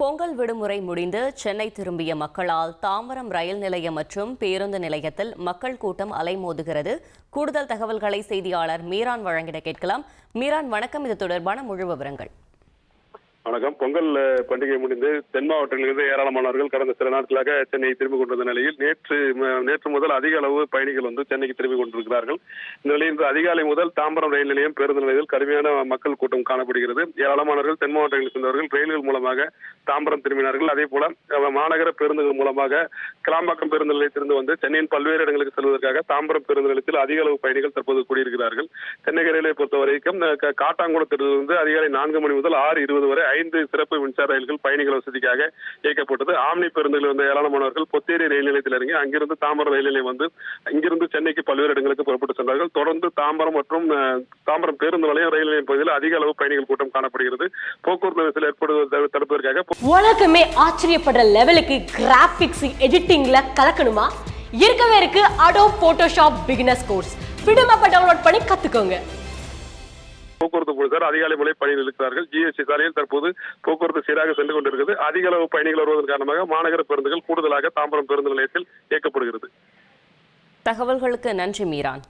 பொங்கல் விடுமுறை முடிந்து சென்னை திரும்பிய மக்களால் தாம்பரம் ரயில் நிலையம் மற்றும் பேருந்து நிலையத்தில் மக்கள் கூட்டம் அலைமோதுகிறது. கூடுதல் தகவல்களை செய்தியாளர் மீரான் வழங்கிட கேட்கலாம். மீரான் வணக்கம். இது தொடர்பான முழு விவரங்கள். வணக்கம். பொங்கல் பண்டிகை முடிந்து தென் மாவட்டங்களிலிருந்து ஏராளமானவர்கள் கடந்த சில நாட்களாக சென்னையை திரும்பிக் கொண்டிருந்த நிலையில் நேற்று நேற்று முதல் அதிக அளவு பயணிகள் வந்து சென்னைக்கு திரும்பிக் கொண்டிருக்கிறார்கள். இந்த நிலையில் இன்று அதிகாலை முதல் தாம்பரம் ரயில் நிலையம் பேருந்து நிலையத்தில் கடுமையான மக்கள் கூட்டம் காணப்படுகிறது. ஏராளமானவர்கள் தென் மாவட்டங்களில் சென்றவர்கள் ரயில்கள் மூலமாக தாம்பரம் திரும்பினார்கள். அதே போல மாநகர பேருந்துகள் மூலமாக கிளாம்பாக்கம் பேருந்து நிலையத்திலிருந்து வந்து சென்னையின் பல்வேறு இடங்களுக்கு செல்வதற்காக தாம்பரம் பேருந்து நிலையத்தில் அதிக அளவு பயணிகள் தற்போது கூடியிருக்கிறார்கள். சென்னை ரயிலை பொறுத்த வரைக்கும் காட்டாங்குளத்திலிருந்து அதிகாலை நான்கு மணி முதல் ஆறு இருபது வரை ஐந்து சிறப்பு மின்சார ரயில்கள் பயணிகள் வசதிக்காக இயக்கப்பட்டது. ஆம்னி பேருந்துகளில் வந்த ஏராளமானவர்கள் பொத்தேரி ரயில் நிலையத்தில் இறங்கி அங்கிருந்து தாம்பரம் ரயில் நிலையம் வந்து இங்கிருந்து சென்னைக்கு பல்வேறு இடங்களுக்கு புறப்பட்டு சென்றார்கள். தொடர்ந்து தாம்பரம் மற்றும் தாம்பரம் பேருந்து நிலையம் ரயில் நிலையம் பகுதியில் அதிக அளவு பயணிகள் கூட்டம் காணப்படுகிறது. போக்குவரத்து நெரிசல் ஏற்படுவதை தடுப்பதற்காக உலகமே ஆச்சரியப்படுற லெவலுக்கு கிராபிக்ஸ் எடிட்டிங்ல கலக்கணுமா? இருக்கவே இருக்கு அடோ போட்டோஷாப் பிகினர்ஸ் கோர்ஸ் விடுமப்ப டவுன்லோட் பண்ணி கத்துக்கோங்க. போக்குவரத்து போலீசார் அதிகாலை முறை பணியில் இருக்கிறார்கள் ஜிஎஸ்டி சாலையில் தற்போது போக்குவரத்து சீராக சென்று கொண்டிருக்கிறது. அதிக அளவு பயணிகள் வருவதன் காரணமாக மாநகர பேருந்துகள் கூடுதலாக தாம்பரம் பேருந்து நிலையத்தில் இயக்கப்படுகிறது. தகவல்களுக்கு நன்றி மீரான்.